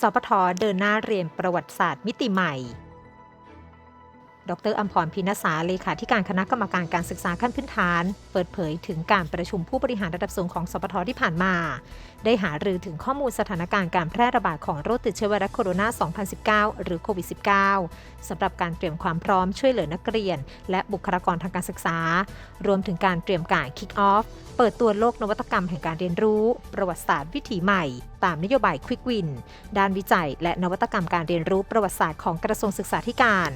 สปทเดินหน้าเรียนประวัติศาสตร์มิติใหม่ ดรอัมพรพินสาเลขาธิการคณะกรรมการการศึกษาขั้นพื้นฐาน เปิดเผยถึงการประชุมผู้บริหารระดับสูงของสปทที่ผ่านมา ได้หารือถึงข้อมูลสถานการณ์การแพร่ระบาดของโรคติดเชื้อไวรัสโคโรนา 2019 หรือโควิด -19 สำหรับการเตรียมความพร้อมช่วยเหลือนักเรียน และบุคลากรทางการศึกษา รวมถึงการเตรียมการ Kick Off เปิดตัวโลกนวัตกรรมแห่งการเรียนรู้ ประวัติศาสตร์วิถีใหม่ตามนโยบาย Quick Win ด้านวิจัย และนวัตกรรมการเรียนรู้ประวัติศาสตร์ของกระทรวงศึกษาธิการ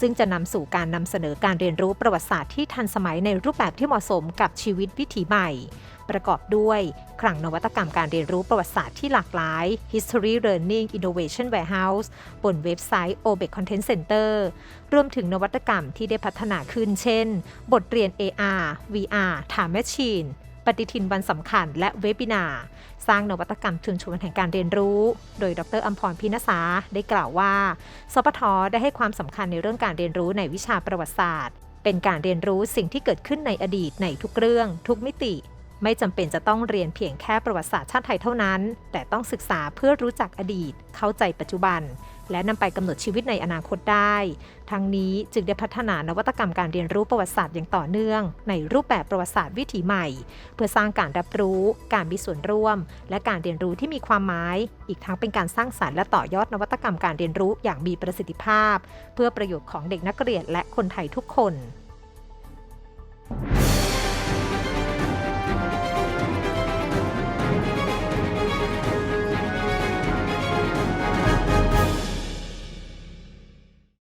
ซึ่งจะนำสู่การนำเสนอการเรียนรู้ประวัติศาสตร์ที่ทันสมัยในรูปแบบที่เหมาะสมกับชีวิตวิถีใหม่ ประกอบด้วยคลังนวัตกรรมการเรียนรู้ประวัติศาสตร์ที่หลากหลาย History Learning Innovation Warehouse บนเว็บไซต์ OBEC Content Center รวมถึงนวัตกรรมที่ได้พัฒนาขึ้น เช่น บทเรียน AR VR Time Machine ปฏิทินวันสำคัญและเวบินาสร้างนวัตกรรมชุมชนแห่งการเรียนรู้ โดยดรอัมพรพินสาได้กล่าวว่า สปทได้ให้ความสำคัญในเรื่องการเรียนรู้ในวิชาประวัติศาสตร์ เป็นการเรียนรู้สิ่งที่เกิดขึ้นในอดีตในทุกเรื่อง ทุกมิติ ไม่จำเป็นจะต้องเรียนเพียงแค่ประวัติศาสตร์ชาติไทยเท่านั้น แต่ต้องศึกษาเพื่อรู้จักอดีต เข้าใจปัจจุบัน และนำไปกำหนดชีวิตในอนาคตได้ ทั้งนี้จึงได้พัฒนานวัตกรรมการเรียนรู้ประวัติศาสตร์อย่างต่อเนื่อง ในรูปแบบประวัติศาสตร์วิถีใหม่ เพื่อสร้างการรับรู้ การมีส่วนร่วม และการเรียนรู้ที่มีความหมาย อีกทั้งเป็นการสร้างสารรค์และต่อยอดนวัตกรรมการเรียนรู้อย่างมีประสิทธิภาพ เพื่อประโยชน์ของเด็กนักเรียนและคนไทยทุกคน